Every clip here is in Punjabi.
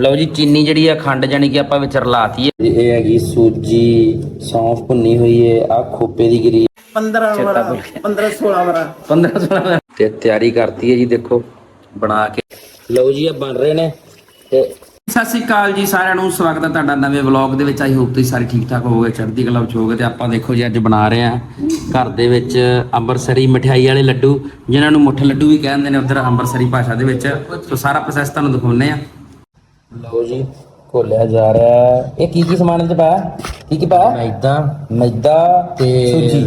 ਲਓ ਜੀ ਚੀਨੀ ਜਿਹੜੀ ਆ ਖੰਡ ਜਾਨੀ ਕਿ ਆਪਾਂ ਵਿੱਚ ਰਲਾਤੀ ਹੈ। ਇਹ ਹੈਗੀ ਸੂਜੀ ਸੌਂਫ ਭੁੰਨੀ ਹੋਈ ਹੈ ਆ ਖੋਪੇ ਦੀ ਗਰੀ 15 ਵਰਾ 15 16 ਵਰਾ। 15 16 ਤੇ ਤਿਆਰੀ ਕਰਤੀ ਹੈ ਜੀ ਦੇਖੋ ਬਣਾ ਕੇ। ਲਓ ਜੀ ਇਹ ਬਣ ਰਹੇ ਨੇ। ਤੇ ਸਤਿ ਸ੍ਰੀ ਅਕਾਲ ਜੀ ਸਾਰਿਆਂ ਨੂੰ ਸਵਾਗਤ ਹੈ ਤੁਹਾਡਾ ਨਵੇਂ ਵਲੌਗ ਦੇ ਵਿੱਚ। ਆਈ ਹੋਪ ਤੁਸੀਂ ਸਾਰੇ ਠੀਕ ਠਾਕ ਹੋਵੋਗੇ ਚੜ੍ਹਦੀ ਕਲਾ ਵਿੱਚ ਹੋਵੋਗੇ। ਤੇ ਆਪਾਂ ਦੇਖੋ ਜੀ ਅੱਜ ਬਣਾ ਰਹੇ ਆ ਘਰ ਦੇ ਵਿੱਚ ਅੰਮ੍ਰਿਤਸਰੀ ਮਠਿਆਈ ਵਾਲੇ ਲੱਡੂ ਜਿਨ੍ਹਾਂ ਨੂੰ ਮੁੱਠ ਲੱਡੂ ਵੀ ਕਹਿੰਦੇ ਨੇ ਉਧਰ ਅੰਮ੍ਰਿਤਸਰੀ ਭਾਸ਼ਾ ਦੇ ਵਿੱਚ। ਸੋ ਸਾਰਾ ਪ੍ਰੋਸੈਸ ਤੁਹਾਨੂੰ ਦਿਖਾਉਨੇ ਆ ਲਓ ਜੀ ਘੋਲਿਆ ਜਾ ਰਿਹਾ ਹੈ। ਇਹ ਕੀ ਕੀ ਸਮਾਨ ਇਹਦੇ ਪਾਇਆ? ਕੀ ਕੀ ਪਾਇਆ? ਮੈਦਾ। ਮੈਦਾ ਤੇ ਸੂਜੀ।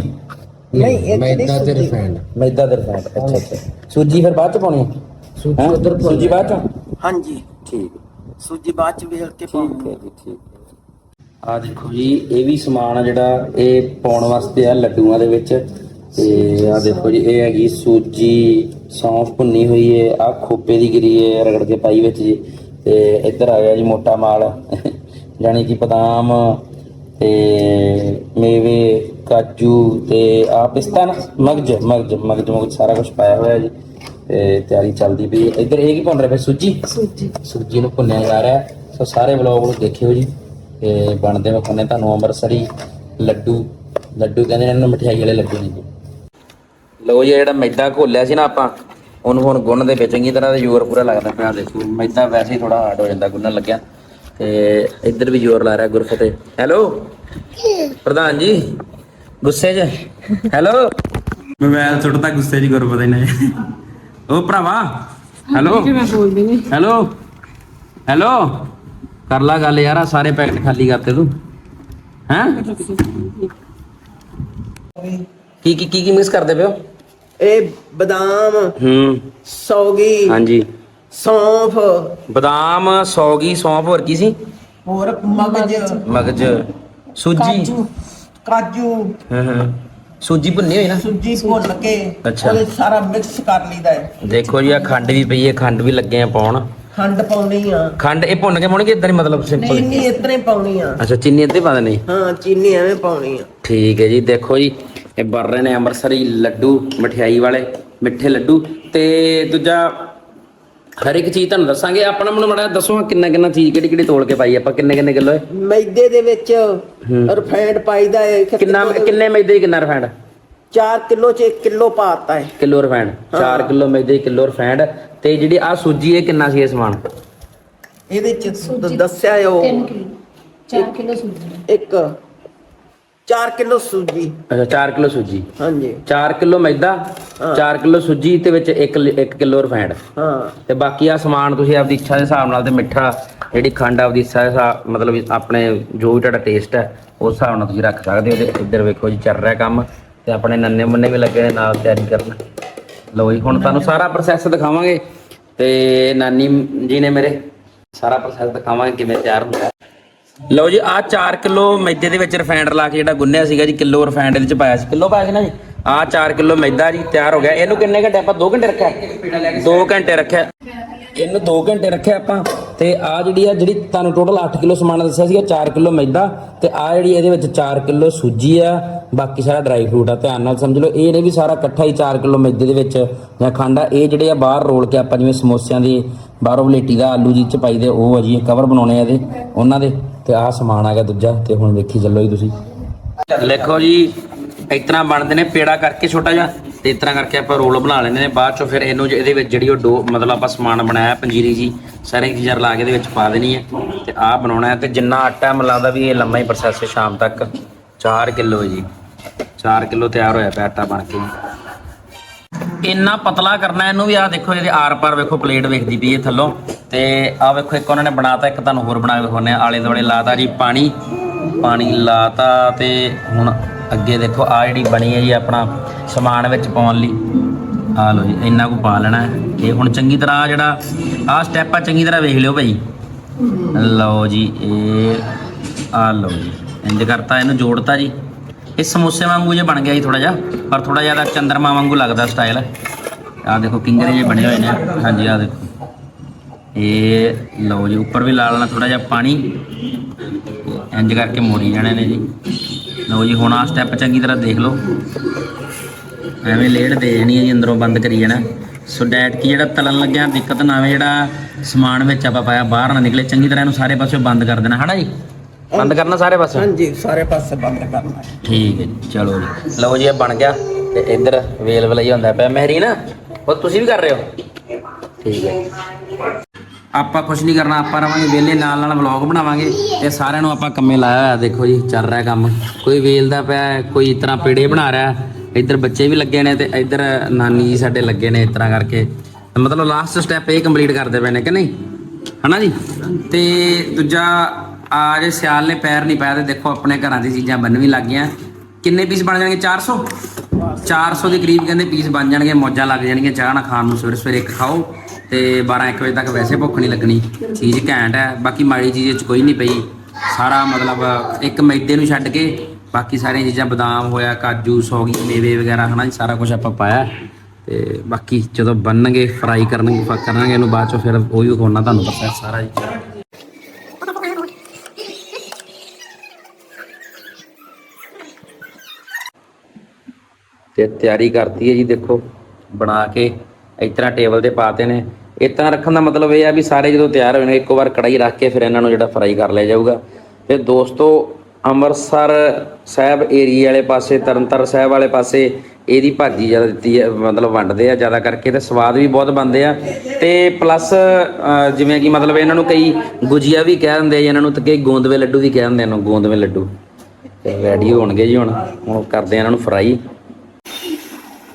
ਨਹੀਂ, ਇਹ 'ਚ ਮੈਦਾ ਤੇ ਸੂਜੀ। ਰਿਫਾਈਂਡ ਮੈਦਾ ਤੇ ਰਿਫਾਈਂਡ ਅੱਛਾ ਅੱਛਾ। ਸੂਜੀ ਫਿਰ ਬਾਅਦ ਚ ਪਾਉਣੀ ਹੈ? ਸੂਜੀ ਉਧਰ ਸੂਜੀ ਬਾਅਦ ਚ? ਹਾਂਜੀ। ਠੀਕ। ਸੂਜੀ ਬਾਅਦ ਚ ਵੇਲ ਕੇ ਠੀਕ ਪਾਉਂਗੇ ਹੈ। ਜੀ ਠੀਕ ਆ ਦੇਖੋ ਜੀ ਇਹ ਵੀ ਸਮਾਨ ਆ ਜਿਹੜਾ ਇਹ ਪਾਉਣ ਵਾਸਤੇ ਆ ਲੱਡੂਆਂ ਦੇ ਵਿੱਚ। ਤੇ ਆ ਦੇਖੋ ਜੀ ਇਹ ਹੈਗੀ ਸੂਜੀ ਸੌਂਫ ਭੁੰਨੀ ਹੋਈ ਹੈ ਆ ਖੋਪੇ ਦੀ ਗਿਰੀ ਹੈ ਰਗੜ ਕੇ ਪਾਈ ਵਿੱਚ ਜੀ। ਤੇ ਇੱਧਰ ਆ ਗਿਆ ਜੀ ਮੋਟਾ ਮਾਲ। ਜਾਣੀ ਕਿ ਬਦਾਮ ਤੇ ਮੇਵੇ ਕਾਜੂ ਤੇ ਆ ਪਿਸਤਾ ਨਾ ਮਗਜ ਮਗਜ ਮਗਜ ਮਗਜ ਸਾਰਾ ਕੁਝ ਪਾਇਆ ਹੋਇਆ ਜੀ। ਤੇ ਤਿਆਰੀ ਚੱਲਦੀ ਪਈ। ਇੱਧਰ ਇਹ ਕੀ ਬਣ ਰਿਹਾ ਫਿਰ ਸੂਜੀ? ਸੂਜੀ। ਸੂਜੀ ਨੂੰ ਭੁੰਨਿਆ ਜਾ ਰਿਹਾ। ਸੋ ਸਾਰੇ ਵਲੌਗ ਨੂੰ ਦੇਖਿਓ ਜੀ। ਤੇ ਬਣਦੇ ਵਿਖਾਉਂਦੇ ਤੁਹਾਨੂੰ ਅੰਮ੍ਰਿਤਸਰੀ ਲੱਡੂ ਲੱਡੂ ਕਹਿੰਦੇ ਨੇ ਇਹਨਾਂ ਨੂੰ ਮਠਿਆਈ ਵਾਲੇ ਲੱਡੂ ਨੇ ਜੀ ਲਓ ਜੀ ਜਿਹੜਾ ਮੈਦਾ ਘੋਲਿਆ ਸੀ ਨਾ ਆਪਾਂ ਉਹਨੂੰ ਹੁਣ ਗੁੰਨ ਦੇ ਵਿੱਚ ਚੰਗੀ ਤਰ੍ਹਾਂ ਤੇ ਜ਼ੋਰ ਪੂਰਾ ਲੱਗਦਾ ਪਿਆ ਦੇਖੋ ਮੈਦਾ ਵੈਸੇ ਹੀ ਥੋੜਾ ਹਾਰਡ ਹੋ ਜਾਂਦਾ ਗੁੰਨਣ ਲੱਗਿਆ। ਤੇ ਇੱਧਰ ਵੀ ਜ਼ੋਰ ਲਾ ਰਿਹਾ ਗੁਰਫਤਿਹ। ਹੈਲੋ ਪ੍ਰਧਾਨ ਜੀ ਗੁੱਸੇ 'ਚ? ਹੈਲੋ ਮੋਬਾਈਲ ਸੁੱਟਦਾ ਗੁੱਸੇ 'ਚ ਗੁਰਫਤਿਹ ਨੇ। ਉਹ ਭਰਾਵਾ ਹੈਲੋ ਹੈਲੋ ਹੈਲੋ ਕਰ ਲਾ ਗੱਲ ਯਾਰ ਆਹ ਸਾਰੇ ਪੈਕਟ ਖਾਲੀ ਕਰਤੇ ਤੂੰ। ਹੈਂ? ਕੀ ਕੀ ਕੀ ਕੀ ਮਿਕਸ ਕਰਦੇ ਪਿਓ ਇਹ ਬਦਾਮ ਹੂੰ। ਸੌਗੀ ਹਾਂਜੀ। ਸੌਂਫ। ਬਦਾਮ ਸੌਗੀ ਸੌਂਫ ਹੋਰ ਕੀ ਸੀ? ਹੋਰ ਮਗਜ। ਮਗਜ। ਸੂਜੀ। ਕਾਜੂ ਹਾਂ ਹਾਂ। ਸੂਜੀ ਭੁੰਨੀ ਹੋਈ ਨਾ? ਸੂਜੀ ਭੁੰਨ ਕੇ। ਉਹਦੇ ਸਾਰਾ ਮਿਕਸ ਕਰ ਲਈਦਾ ਹੈ ਦੇਖੋ ਜੀ ਆ ਖੰਡ ਵੀ ਪਈ ਹੈ ਖੰਡ ਵੀ ਲੱਗੇ ਆ ਪਾਉਣ। ਖੰਡ ਪਾਉਣੀ ਆ। ਖੰਡ ਇਹ ਭੁੰਨ ਕੇ ਪਾਉਣਗੇ ਇਦਾਂ ਹੀ ਮਤਲਬ ਸਿੰਪਲ ਚੀਨੀ ਇਤਨੇ ਪਾਉਣੀ ਆ। ਅੱਛਾ ਚੀਨੀ ਇੱਥੇ ਪਾ ਦੇਣੀ। ਹਾਂ ਚੀਨੀ ਐਵੇਂ ਪਾਉਣੀ ਆ। ਠੀਕ ਹੈ ਜੀ ਦੇਖੋ ਜੀ। ਇਹ ਬਣ ਰਹੇ ਨੇ ਅੰਮ੍ਰਿਤਸਰੀ ਲੱਡੂ ਮਠਿਆਈ ਵਾਲੇ ਮਿੱਠੇ ਲੱਡੂ ਤੇ ਦੂਜਾ ਹਰ ਇੱਕ ਚੀਜ਼ ਤੁਹਾਨੂੰ ਦੱਸਾਂਗੇ। ਆਪਣਾ ਮੈਨੂੰ ਮੜਾ ਦੱਸੋ ਕਿੰਨਾ ਕਿੰਨਾ ਚੀਜ਼ ਕਿਹੜੀ ਕਿਹੜੀ ਤੋਲ ਕੇ ਪਾਈ ਆਪਾਂ ਕਿੰਨੇ ਕਿੰਨੇ ਕਿਲੋ ਹੈ? ਮੈਦੇ ਦੇ ਵਿੱਚ ਰਿਫਾਈਂਡ ਪਾਈਦਾ ਹੈ ਕਿੰਨਾ ਕਿੰਨੇ ਮੈਦੇ ਦੀ ਕਿੰਨਾ ਰਿਫਾਈਂਡ 4 ਕਿਲੋ ਚ 1 ਕਿਲੋ ਪਾਤਾ ਹੈ। ਕਿਲੋ ਰਿਫਾਈਂਡ 4 ਕਿਲੋ ਮੈਦੇ ਕਿਲੋ ਰਿਫਾਈਂਡ ਤੇ ਜਿਹੜੀ ਆ ਸੂਜੀ ਇਹ ਕਿੰਨਾ ਸੀ ਇਹ ਸਮਾਨ? ਇਹਦੇ ਚ ਦੱਸਿਆ ਹੈ ਉਹ 4 ਕਿਲੋ ਸੂਜੀ। ਇੱਕ 4 ਕਿਲੋ ਸੂਜੀ। ਅੱਛਾ 4 ਕਿਲੋ ਸੂਜੀ। ਹਾਂਜੀ। 4 ਕਿਲੋ ਮੈਦਾ 4 ਕਿਲੋ ਸੂਜੀ ਤੇ ਵਿੱਚ 1 1 ਕਿਲੋ ਰਿਫਾਈਂਡ ਹਾਂ। ਤੇ ਬਾਕੀ ਆ ਸਮਾਨ ਤੁਸੀਂ ਆਪਦੀ ਇੱਛਾ ਦੇ ਹਿਸਾਬ ਨਾਲ ਤੇ ਮਿੱਠਾ ਜਿਹੜੀ ਖੰਡ ਆਪਦੀ ਇੱਛਾ ਦੇ ਮਤਲਬ ਆਪਣੇ ਜੋ ਵੀ ਤੁਹਾਡਾ ਟੇਸਟ ਹੈ ਉਸ ਹਿਸਾਬ ਨਾਲ ਤੁਸੀਂ ਰੱਖ ਸਕਦੇ ਹੋ ਤੇ ਇੱਧਰ ਵੇਖੋ ਜੀ ਚੱਲ ਰਿਹਾ ਕੰਮ ਤੇ ਆਪਣੇ ਨੰਨੇ ਮੁੰਨੇ ਵੀ ਲੱਗੇ ਨੇ ਨਾਲ ਤਿਆਰੀ ਕਰਨ। ਲਓ ਜੀ ਹੁਣ ਤੁਹਾਨੂੰ ਸਾਰਾ ਪ੍ਰੋਸੈਸ ਦਿਖਾਵਾਂਗੇ ਤੇ ਨਾਨੀ ਜੀ ਨੇ ਮੇਰੇ ਸਾਰਾ ਪ੍ਰੋਸੈਸ ਦਿਖਾਵਾਂਗੇ ਕਿਵੇਂ ਤਿਆਰ ਹੁੰਦਾ। ਹੈ। ਲਓ ਜੀ ਆ 4 ਕਿਲੋ ਮੈਦੇ ਦੇ ਵਿੱਚ ਰਿਫਾਈਂਡ ਲਾ ਕੇ ਜਿਹੜਾ ਗੁੰਨਿਆ ਸੀਗਾ ਜੀ, ਕਿਲੋ ਰਿਫਾਈਂਡ ਇਹਦੇ ਚ ਪਾਇਆ ਸੀ। ਕਿਲੋ ਪਾਇਆ ਸੀ ਨਾ ਜੀ? ਆ 4 ਕਿਲੋ ਮੈਦਾ ਜੀ, ਤਿਆਰ ਹੋ ਗਿਆ। ਇਹਨੂੰ ਕਿੰਨੇ ਘੰਟੇ ਆਪਾਂ 2 ਘੰਟੇ ਰੱਖਿਆ? 2 ਘੰਟੇ ਰੱਖਿਆ। ਇਹਨੂੰ 2 ਘੰਟੇ ਰੱਖਿਆ ਆਪਾਂ, ਤੇ ਆ ਜਿਹੜੀ ਆ, ਜਿਹੜੀ ਤੁਹਾਨੂੰ ਟੋਟਲ 8 ਕਿਲੋ ਸਮਾਨ ਦੱਸਿਆ ਸੀਗਾ 4 ਕਿਲੋ ਮੈਦਾ, ਤੇ ਆ ਜਿਹੜੀ ਇਹਦੇ ਵਿੱਚ 4 ਕਿਲੋ ਸੂਜੀ ਆ, ਬਾਕੀ ਸਾਰਾ ਡਰਾਈ ਫਰੂਟ ਆ, ਧਿਆਨ ਨਾਲ ਸਮਝ ਲਓ, ਇਹ ਨਹੀਂ ਵੀ ਸਾਰਾ ਇਕੱਠਾ ਹੀ 4 ਕਿਲੋ ਮੈਦੇ ਦੇ ਵਿੱਚ ਜਾਂ ਖੰਡ ਆ, ਇਹ ਜਿਹੜੇ ਆ ਬਾਹਰ ਰੋਲ ਕੇ ਆਪਾਂ ਜਿਵੇਂ ਸਮੋਸਿਆਂ ਦੇ ਬਾਹਰੋਂ ਵਲੇਟੀ ਦਾ ਆਲੂ ਜੀ ਚ ਪਾਈ ਦੇ, ਉਹ ਆ ਜੀ ਕਵਰ ਬਣਾਉਣੇ ਆ ਇਹਦੇ, ਉਹਨਾਂ ਦੇ, ਤੇ ਆਹ ਸਮਾਨ ਆ ਗਿਆ ਦੂਜਾ, ਤੇ ਹੁਣ ਵੇਖੀ ਚੱਲੋ ਜੀ ਤੁਸੀਂ। ਲਿਖੋ ਜੀ, ਇਸ ਤਰ੍ਹਾਂ ਬਣਦੇ ਨੇ, ਪੇੜਾ ਕਰਕੇ ਛੋਟਾ ਜਿਹਾ। ਤੇ ਇਸ ਤਰ੍ਹਾਂ ਕਰਕੇ ਆਪਾਂ ਰੋਲ ਬਣਾ ਲੈਂਦੇ ਨੇ। ਬਾਅਦ ਚੋਂ ਫਿਰ ਇਹਨੂੰ ਇਹਦੇ ਵਿੱਚ ਜਿਹੜੀ ਉਹ ਡੋ ਮਤਲਬ ਆਪਾਂ ਸਮਾਨ ਬਣਾਇਆ ਪੰਜੀਰੀ ਜੀ ਸਾਰੀਆਂ ਚੀਜ਼ਾਂ ਲਾ ਕੇ ਇਹਦੇ ਵਿੱਚ ਪਾ ਦੇਣੀ ਹੈ ਤੇ ਆਹ ਬਣਾਉਣਾ ਹੈ ਤੇ ਜਿੰਨਾ ਆਟਾ ਮੈਨੂੰ ਲੱਗਦਾ ਵੀ ਇਹ ਲੰਮਾ ਹੀ ਪ੍ਰੋਸੈਸ ਹੈ ਸ਼ਾਮ ਤੱਕ। 4 ਕਿਲੋ ਜੀ। 4 ਕਿਲੋ ਤਿਆਰ ਹੋਇਆ ਪਿਆ ਆਟਾ ਬਣ ਕੇ। ਇੰਨਾ ਪਤਲਾ ਕਰਨਾ ਇਹਨੂੰ ਵੀ ਆਹ ਦੇਖੋ, ਇਹਦੇ ਆਰ ਪਾਰ ਵੇਖੋ ਪਲੇਟ ਵੇਖਦੀ ਪਈ ਹੈ ਥੱਲੋਂ। ਤੇ ਆਹ ਵੇਖੋ, ਇੱਕ ਉਹਨਾਂ ਨੇ ਬਣਾਤਾ, ਇੱਕ ਤੁਹਾਨੂੰ ਹੋਰ ਬਣਾ ਕੇ ਦਿਖਾਉਂਦੇ ਆਲੇ ਦੁਆਲੇ ਲਾਤਾ ਜੀ ਪਾਣੀ। ਪਾਣੀ ਲਾਤਾ ਤੇ ਹੁਣ ਅੱਗੇ ਦੇਖੋ ਆ ਜਿਹੜੀ ਬਣੀ ਹੈ ਜੀ ਆਪਣਾ ਸਮਾਨ ਵਿੱਚ ਪਾਉਣ ਲਈ। ਆ ਲਓ ਜੀ, ਇੰਨਾ ਕੁ ਪਾ ਲੈਣਾ ਇਹ ਹੁਣ ਚੰਗੀ ਤਰ੍ਹਾਂ ਆਹ ਜਿਹੜਾ, ਆਹ ਸਟੈਪ ਆ, ਚੰਗੀ ਤਰ੍ਹਾਂ ਵੇਖ ਲਿਓ ਭਾਈ। ਲਓ ਜੀ, ਇਹ ਆ ਲਓ ਜੀ ਇੰਜ ਕਰਤਾ, ਇਹਨੂੰ ਜੋੜਤਾ ਜੀ। ਇਹ ਸਮੋਸੇ ਵਾਂਗੂ ਜੇ ਬਣ ਗਿਆ ਜੀ ਥੋੜਾ ਜਿਹਾ, ਪਰ ਥੋੜਾ ਜ਼ਿਆਦਾ ਚੰਦਰਮਾ ਵਾਂਗੂ ਲੱਗਦਾ ਸਟਾਈਲ ਆਹ ਦੇਖੋ, ਕਿੰਗਰੇ ਜੇ ਬਣੇ ਹੋਏ ਨੇ। ਹਾਂਜੀ, ਆਹ ਦੇਖੋ। ਇਹ, ਲਓ ਜੀ, ਉੱਪਰ ਵੀ ਲਾ ਲੈਣਾ ਥੋੜਾ ਜਿਹਾ ਪਾਣੀ। ਇੰਜ ਕਰਕੇ ਮੋੜੀ ਜਾਣੇ ਨੇ ਜੀ। ਲਓ ਜੀ ਹੁਣ ਆਹ ਸਟੈਪ ਚੰਗੀ ਤਰ੍ਹਾਂ ਦੇਖ ਲਓ। ਐਵੇਂ ਲੇੜ ਦੇ ਜਾਣੀ ਹੈ ਜੀ ਅੰਦਰੋਂ ਬੰਦ ਕਰੀ ਜਾਣਾ। ਸੋ ਡੈਟ ਕੀ ਜਿਹੜਾ ਤਲਣ ਲੱਗਿਆ ਦਿੱਕਤ ਨਾ ਆਵੇ ਜਿਹੜਾ ਸਮਾਨ ਵਿੱਚ ਆਪਾਂ ਪਾਇਆ ਬਾਹਰ ਨਾ ਨਿਕਲੇ ਚੰਗੀ ਤਰ੍ਹਾਂ ਇਹਨੂੰ ਸਾਰੇ ਪਾਸੇ ਬੰਦ ਕਰ ਦੇਣਾ ਹਨਾ ਜੀ? ਬੰਦ ਕਰਨਾ ਸਾਰੇ ਪਾਸੇ ਹਾਂਜੀ ਸਾਰੇ ਪਾਸੇ ਬੰਦ ਕਰਨਾ। ਠੀਕ ਹੈ ਚਲੋ ਜੀ। ਲਓ ਜੀ ਇਹ ਬਣ ਗਿਆ ਤੇ ਇੱਧਰ ਵੇਲ ਵਲਈ ਹੁੰਦਾ ਪਿਆ ਮਹਿਰੀਨ। ਉਹ ਤੁਸੀਂ ਵੀ ਕਰ ਰਹੇ ਹੋ? ਠੀਕ ਹੈ। ਆਪਾਂ ਕੁਝ ਨਹੀਂ ਕਰਨਾ, ਆਪਾਂ ਰਵਾਂਗੇ ਵਿਹਲੇ, ਨਾਲ ਨਾਲ ਵਲੌਗ ਬਣਾਵਾਂਗੇ ਤੇ ਸਾਰਿਆਂ ਨੂੰ ਆਪਾਂ ਕੰਮੇ ਲਾਇਆ ਹੋਇਆ, ਦੇਖੋ ਜੀ, ਚੱਲ ਰਿਹਾ ਕੰਮ। ਕੋਈ ਵੇਲਦਾ ਪਿਆ, ਕੋਈ ਇਸ ਤਰ੍ਹਾਂ ਪੇੜੇ ਬਣਾ ਰਿਹਾ। ਇੱਧਰ ਬੱਚੇ ਵੀ ਲੱਗੇ ਨੇ ਤੇ ਇੱਧਰ ਨਾਨੀ ਜੀ ਸਾਡੇ ਲੱਗੇ ਨੇ ਇਸ ਤਰ੍ਹਾਂ ਕਰਕੇ। ਮਤਲਬ ਲਾਸਟ ਸਟੈਪ ਇਹ ਕੰਪਲੀਟ ਕਰਦੇ ਪਏ ਨੇ ਕਿ ਨਹੀਂ? ਹਨਾ ਜੀ? ਤੇ ਦੂਜਾ, ਆ ਜੇ ਸਿਆਲ ਨੇ ਪੈਰ ਨਹੀਂ ਪਾਇਆ ਤੇ ਦੇਖੋ ਆਪਣੇ ਘਰਾਂ ਦੀ ਚੀਜ਼ਾਂ ਬਣਨ ਵੀ ਲੱਗ ਗਈਆਂ। ਕਿੰਨੇ ਪੀਸ ਬਣ ਜਾਣਗੇ? 400 400 ਦੇ ਕਰੀਬ ਕਹਿੰਦੇ ਪੀਸ ਬਣ ਜਾਣਗੇ, ਮੌਜਾਂ ਲੱਗ ਜਾਣਗੀਆਂ ਚਾਹ ਨਾਲ ਖਾਣ ਨੂੰ ਸਵੇਰੇ ਸਵੇਰੇ ਇੱਕ ਖਾਓ। ਤੇ 12 1 ਵਜੇ ਤੱਕ ਵੈਸੇ ਭੁੱਖ ਨਹੀਂ ਲੱਗਣੀ। ਚੀਜ਼ ਘੈਂਟ ਹੈ, ਬਾਕੀ ਮਾੜੀ ਚੀਜ਼ ਚ ਕੋਈ ਨਹੀਂ ਪਈ। ਸਾਰਾ ਮਤਲਬ ਇੱਕ ਮੈਦੇ ਨੂੰ ਛੱਡ ਕੇ ਬਾਕੀ ਸਾਰੀਆਂ ਚੀਜ਼ਾਂ, ਬਦਾਮ ਹੋਇਆ, ਕਾਜੂ, ਸੌਗੀ, ਮੇਵੇ ਵਗੈਰਾ, ਹਨਾ ਜੀ, ਸਾਰਾ ਕੁਝ ਆਪਾਂ ਪਾਇਆ। ਤੇ ਬਾਕੀ ਜਦੋਂ ਬਣਨਗੇ ਫਰਾਈ ਕਰਨਗੇ ਫ- ਕਰਾਂਗੇ ਇਹਨੂੰ ਬਾਅਦ ਚੋਂ ਫਿਰ ਉਹ ਵੀ ਵਿਖਾਉਣਾ ਤੁਹਾਨੂੰ ਪਤਾ ਸਾਰਾ ਜੀ। ਤੇ ਤਿਆਰੀ ਕਰਤੀ ਹੈ ਜੀ, ਦੇਖੋ, ਬਣਾ ਕੇ। ਇਸ ਤਰ੍ਹਾਂ ਟੇਬਲ ਤੇ ਪਾਤੇ ਨੇ। ਇਸ ਰੱਖਣ ਦਾ ਮਤਲਬ ਇਹ ਆ ਵੀ ਸਾਰੇ ਜਦੋਂ ਤਿਆਰ ਹੋਣਗੇ ਇੱਕ ਵਾਰ ਕੜਾਈ ਰੱਖ ਕੇ ਫਿਰ ਇਹਨਾਂ ਨੂੰ ਜਿਹੜਾ ਫਰਾਈ ਕਰ ਲਿਆ ਜਾਊਗਾ। ਤੇ ਦੋਸਤੋ, ਅੰਮ੍ਰਿਤਸਰ ਸਾਹਿਬ ਏਰੀਆ ਵਾਲੇ ਪਾਸੇ ਤਰਨਤਾਰਨ ਸਾਹਿਬ ਵਾਲੇ ਪਾਸੇ ਇਹਦੀ ਭਾਜੀ ਜ਼ਿਆਦਾ ਦਿੱਤੀ ਹੈ, ਮਤਲਬ ਵੰਡਦੇ ਆ ਜ਼ਿਆਦਾ ਕਰਕੇ ਤੇ ਸਵਾਦ ਵੀ ਬਹੁਤ ਬਣਦੇ ਆ। ਤੇ ਪਲੱਸ ਜਿਵੇਂ ਕਿ ਮਤਲਬ ਇਹਨਾਂ ਨੂੰ ਕਈ ਗੁਜੀਆ ਵੀ ਕਹਿ ਦਿੰਦੇ ਆ ਜੀ, ਇਹਨਾਂ ਨੂੰ ਤੇ ਕਈ ਗੋਂਦਵੇ ਲੱਡੂ ਵੀ ਕਹਿ ਦਿੰਦੇ ਇਹਨਾਂ ਨੂੰ ਗੋਂਦਵੇ ਲੱਡੂ। ਤੇ ਰੈਡੀ ਹੋਣਗੇ ਜੀ ਹੁਣ ਹੁਣ ਕਰਦੇ ਆ ਇਹਨਾਂ ਨੂੰ ਫਰਾਈ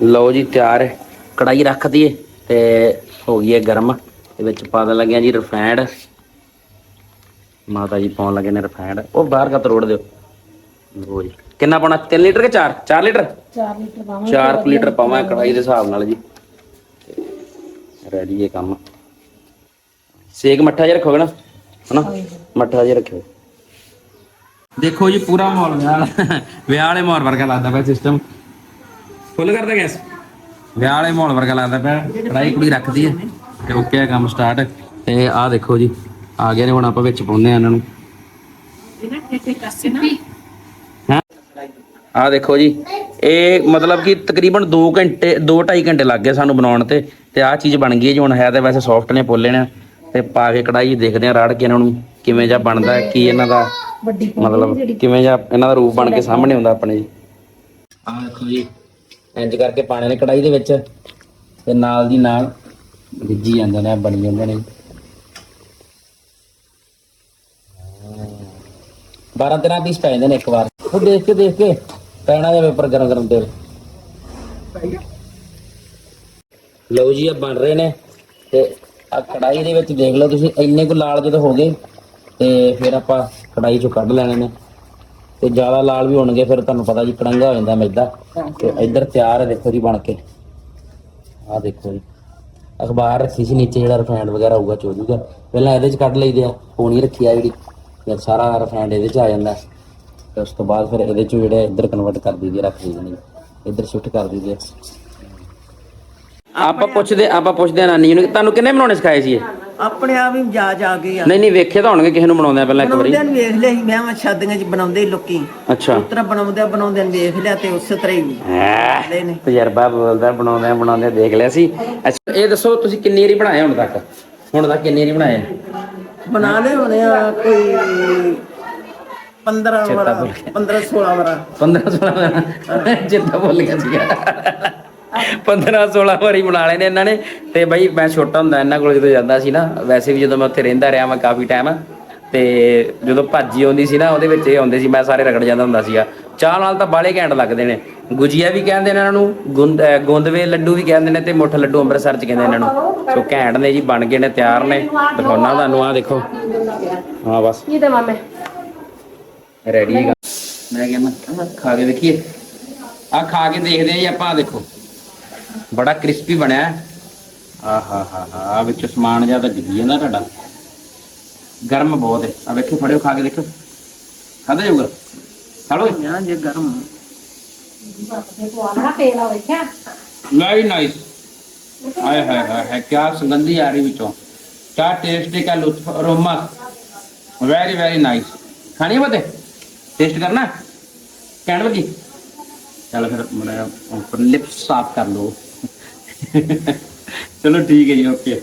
ਲਓ ਜੀ ਤਿਆਰ ਹੈ ਕੜਾਈ ਰੱਖ ਦਈਏ ਤੇ ਹੋ ਗਈ ਹੈ ਗਰਮ। ਤੇ ਵਿੱਚ ਪਾ ਦੇਣ ਲੱਗਿਆ ਜੀ ਰਿਫਾਈਂਡ ਮਾਤਾ ਜੀ ਪਾਉਣ ਲੱਗੇ ਨੇ ਰਿਫਾਈਂਡ ਉਹ ਬਾਹਰ ਕਾ ਰੋੜ ਦਿਓ। ਲਓ ਜੀ। ਕਿੰਨਾ ਪਾਉਣਾ? 3 ਲੀਟਰ ਕਿ 4 4 ਲੀਟਰ? 4 ਲੀਟਰ ਪਾਵਾਂਗੇ। 4 ਲੀਟਰ ਪਾਵਾਂ ਕੜਾਈ ਦੇ ਹਿਸਾਬ ਨਾਲ ਜੀ। ਰੈਡੀ ਇਹ ਕੰਮ। ਸੇਕ ਮੱਠਾ ਜਿਹਾ ਰੱਖੋਗੇ ਨਾ? ਹਨਾ? ਮੱਠਾ ਜਿਹਾ ਰੱਖਿਓ। ਦੇਖੋ ਜੀ ਪੂਰਾ ਮਾਹੌਲ ਵਿਆਹ ਵਿਆਹ ਵਾਲੇ ਮਾਹੌਲ ਵਰਗਾ ਲੱਗਦਾ ਪਿਆ ਸਿਸਟਮ ਫੁੱਲ ਕਰਦਾ ਗੈਸ? ਵਿਆਹ ਵਾਲੇ ਮਾਹੌਲ ਵਰਗਾ ਲੱਗਦਾ ਪਿਆ। ਕੜਾਈ ਕੁੜੀ ਰੱਖਦੀ ਹੈ ਤੇ ਓਕੇ ਆ ਕੰਮ ਸਟਾਰਟ ਤੇ ਆਹ ਦੇਖੋ ਜੀ ਆ ਗਏ ਨੇ ਹੁਣ ਆਪਾਂ ਵਿੱਚ ਪਾਉਂਦੇ ਆ ਇਹਨਾਂ ਨੂੰ। ਹੈਂ ਆਹ ਦੇਖੋ ਜੀ ਇਹ ਮਤਲਬ ਕਿ ਤਕਰੀਬਨ 2 ਘੰਟੇ 2.5 ਘੰਟੇ ਲੱਗ ਗਏ ਸਾਨੂੰ ਬਣਾਉਣ ਤੇ। ਤੇ ਆਹ ਚੀਜ਼ ਬਣ ਗਈ ਹੈ ਜੀ ਹੁਣ ਹੈ ਤੇ ਵੈਸੇ ਸੌਫਟ ਨੇ ਪੋਲੇ ਨੇ। ਤੇ ਪਾ ਕੇ ਕੜਾਈ ਦੇਖਦੇ ਆ ਰਾੜ ਕੇ ਇਹਨਾਂ ਨੂੰ ਕਿਵੇਂ ਜਿਹਾ ਬਣਦਾ ਹੈ ਕੀ ਇਹਨਾਂ ਦਾ ਮਤਲਬ ਕਿਵੇਂ ਜਿਹਾ ਇਹਨਾਂ ਦਾ ਰੂਪ ਬਣ ਕੇ ਸਾਹਮਣੇ ਆਉਂਦਾ ਆਪਣੇ ਜੀ। ਆਹ ਦੇਖੋ ਜੀ ਇੰਜ ਕਰਕੇ ਪਾਣੇ ਨੇ ਕੜਾਈ ਦੇ ਵਿੱਚ ਤੇ ਨਾਲ ਦੀ ਨਾਲ ਰਿੱਝੀ ਜਾਂਦੇ ਨੇ, ਬਣੀ ਜਾਂਦੇ ਨੇ। 12 13 ਪੀਸ ਪੈ ਜਾਂਦੇ ਨੇ ਇੱਕ ਵਾਰ। ਉਹ ਦੇਖ ਕੇ ਦੇਖ ਕੇ ਪੈਣਾ ਜਾਵੇ ਉੱਪਰ ਗਰਮ ਗਰਮ ਤੇਲ। ਲਓ ਜੀ ਆ ਬਣ ਰਹੇ ਨੇ ਤੇ ਆ ਕੜਾਈ ਦੇ ਵਿੱਚ ਦੇਖ ਲਓ ਤੁਸੀਂ, ਇੰਨੇ ਕੁ ਲਾਲ ਜਦੋਂ ਹੋ ਗਏ ਤੇ ਫਿਰ ਆਪਾਂ ਕੜਾਈ ਚੋਂ ਕੱਢ ਲੈਣੇ ਨੇ। ਤੇ ਜ਼ਿਆਦਾ ਲਾਲ ਵੀ ਹੋਣਗੇ ਫਿਰ ਤੁਹਾਨੂੰ ਪਤਾ ਜੀ ਕੜੰਗਾ ਹੋ ਜਾਂਦਾ ਮੈਦਾ। ਤੇ ਇੱਧਰ ਤਿਆਰ ਹੈ ਦੇਖੋ ਜੀ ਬਣ ਕੇ। ਆਹ ਦੇਖੋ ਜੀ। ਅਖਬਾਰ ਰੱਖੀ ਸੀ ਨੀਚੇ ਜਿਹੜਾ ਰਿਫਾਈਂਡ ਵਗੈਰਾ ਹੋਊਗਾ ਚੋ ਜੂਗਾ। ਪਹਿਲਾਂ ਇਹਦੇ ਚ ਕੱਢ ਲਈਦੇ ਆ ਪੂਣੀ ਰੱਖੀ ਆ ਜਿਹੜੀ ਫਿਰ ਸਾਰਾ ਰਿਫਾਈਂਡ ਇਹਦੇ ਚ ਆ ਜਾਂਦਾ। ਤੇ ਉਸ ਤੋਂ ਬਾਅਦ ਫਿਰ ਇਹਦੇ ਚ ਜਿਹੜੇ ਇੱਧਰ ਕਨਵਰਟ ਕਰ ਦਈਦੇ ਰੱਖ ਦਈਦੇ ਨੇ। ਇੱਧਰ ਸ਼ਿਫਟ ਕਰ ਦਈਦੇ। ਆਪਾਂ ਪੁੱਛਦੇ ਆਪਾਂ ਪੁੱਛਦੇ ਆ ਨਾਨੀ ਨੂੰ ਤੁਹਾਨੂੰ ਕਿੰਨੇ ਬਣਾਉਣੇ ਸਿਖਾਏ ਸੀ ਇਹ? ਆਪਣੇ ਆਪ ਹੀ ਜਾ ਜਾ ਕੇ ਆ। ਨਹੀਂ ਨਹੀਂ ਵੇਖੇ ਤਾਂ ਹੋਣਗੇ ਕਿਸੇ ਨੂੰ ਬਣਾਉਂਦੇ ਪਹਿਲਾਂ ਇੱਕ ਵਾਰੀ। ਬਣਾਉਂਦੇ ਨੂੰ ਵੇਖ ਲਿਆ ਸੀ ਵਿਆਹਾਂ ਸ਼ਾਦੀਆਂ 'ਚ ਬਣਾਉਂਦੇ ਸੀ ਲੋਕੀ। ਅੱਛਾ। ਉਸ ਤਰ੍ਹਾਂ ਬਣਾਉਂਦੇ ਬਣਾਉਂਦੇ ਨੂੰ ਵੇਖ ਲਿਆ ਤੇ ਉਸੇ ਤਰ੍ਹਾਂ ਹੀ ਹੈਂ। ਬਣਾਉਂਦੇ ਨੇ। ਤਜਰਬਾ ਬੋਲਦਾ ਬਣਾਉਂਦੇ ਬਣਾਉਂਦੇ ਦੇਖ ਲਿਆ ਸੀ। ਅੱਛਾ ਇਹ ਦੱਸੋ ਤੁਸੀਂ ਕਿੰਨੀ ਵਾਰੀ ਬਣਾਏ ਹੁਣ ਤੱਕ? ਹੁਣ ਤੱਕ ਕਿੰਨੀ ਵਾਰੀ ਬਣਾਏ? ਬਣਾ ਲਏ ਹੋਣੇ ਆ ਕੋਈ 15 ਚੇਤਾ ਵਰਾ ਭੁੱਲ 15 16 ਵਰਾ। 15 16 ਜਿੱਦਾਂ ਭੁੱਲ ਗਿਆ ਸੀਗਾ। 15 16 ਵਾਰੀ ਬਣਾ ਲਏ ਨੇ ਇਹਨਾਂ ਨੇ। ਤੇ ਬਈ ਮੈਂ ਛੋਟਾ ਹੁੰਦਾ ਇਹਨਾਂ ਕੋਲ ਜਦੋਂ ਜਾਂਦਾ ਸੀ ਨਾ ਵੈਸੇ ਵੀ ਜਦੋਂ ਮੈਂ ਉੱਥੇ ਰਹਿੰਦਾ ਰਿਹਾ ਮੈਂ ਕਾਫੀ ਟਾਈਮ ਤੇ ਜਦੋਂ ਭਾਜੀ ਆਉਂਦੀ ਸੀ ਨਾ ਉਹਦੇ ਵਿੱਚ ਇਹ ਆਉਂਦੇ ਸੀ ਮੈਂ ਸਾਰੇ ਰਗੜ ਜਾਂਦਾ ਹੁੰਦਾ ਸੀਗਾ। ਚਾਹ ਨਾਲ ਤਾਂ ਬਾਲੇ ਘੈਂਟ ਲੱਗਦੇ ਨੇ। ਗੁਜੀਆ ਵੀ ਕਹਿੰਦੇ ਨੇ ਇਹਨਾਂ ਨੂੰ ਗੋਂਦਵੇ ਲੱਡੂ ਵੀ ਕਹਿੰਦੇ ਨੇ ਤੇ ਮੁੱਠ ਲੱਡੂ ਅੰਮ੍ਰਿਤਸਰ ਚ ਕਹਿੰਦੇ ਇਹਨਾਂ ਨੂੰ। ਸੋ ਘੈਂਟ ਨੇ ਜੀ ਬਣ ਗਏ ਨੇ ਤਿਆਰ ਨੇ। ਦਿਖਾਉਣਾ ਤੁਹਾਨੂੰ ਆ ਦੇਖੋ। ਹਾਂ ਬਸ। ਇਹ ਤਾਂ ਮਾਮੇ ਰੈਡੀ ਹੈਗਾ। ਮੈਂ ਕਹਿੰਦਾ ਖਾ ਕੇ ਦੇਖੀਏ। ਆ ਖਾ ਕੇ ਦੇਖਦੇ ਆ ਜੀ ਆਪਾਂ ਦੇਖੋ। ਬੜਾ ਕ੍ਰਿਸਪੀ ਬਣਿਆ। ਆਹਾ ਹਾ ਹਾ ਵਿੱਚ ਸਮਾਨ ਜ਼ਿਆਦਾ ਡਿੱਗੀ ਜਾਂਦਾ ਤੁਹਾਡਾ। ਗਰਮ ਬਹੁਤ ਹੈ। ਆ ਵੇਖੋ ਫੜਿਓ ਖਾ ਕੇ ਦੇਖੋ। ਖਾਦਾ ਜਾਊਗਾ? ਖਾੜੋ ਯਾਰ ਜੇ ਗਰਮ ਵੈਰੀ ਨਾਈਸ ਸੁਗੰਧੀ ਆ ਰਹੀ ਵਿੱਚੋਂ। ਕਿਆ ਟੇਸਟ ਹੈ ਕਿਆ ਲੁਤਫ ਵੈਰੀ ਵੈਰੀ ਨਾਈਸ ਖਾਣੀ ਬਤੇ? ਟੇਸਟ ਕਰਨਾ? ਕਹਿਣ ਲੱਗੀ? ਚੱਲ ਫਿਰ ਮੜਾ ਉੱਪਰ ਲਿਪਸ ਸਾਫ਼ ਕਰ ਲਓ। ਚਲੋ ਠੀਕ ਹੈ ਜੀ ਓਕੇ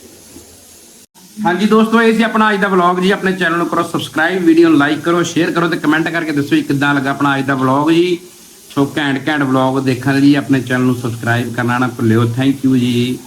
ਹਾਂਜੀ ਦੋਸਤੋ, ਇਹ ਸੀ ਆਪਣਾ ਅੱਜ ਦਾ ਵਲੌਗ ਜੀ। ਆਪਣੇ ਚੈਨਲ ਨੂੰ ਕਰੋ ਸਬਸਕ੍ਰਾਈਬ ਵੀਡੀਓ ਨੂੰ ਲਾਈਕ ਕਰੋ ਸ਼ੇਅਰ ਕਰੋ ਤੇ ਕਮੈਂਟ ਕਰਕੇ ਦੱਸੋ ਕਿੱਦਾਂ ਲੱਗਾ ਆਪਣਾ ਅੱਜ ਦਾ ਵਲੌਗ ਜੀ। ਸੋ ਘੈਂਟ ਘੈਂਟ ਵਲੌਗ ਦੇਖਣ ਲਈ ਆਪਣੇ ਚੈਨਲ ਨੂੰ ਸਬਸਕ੍ਰਾਈਬ ਕਰਨਾ ਨਾ ਭੁੱਲਿਓ। ਥੈਂਕ ਯੂ ਜੀ।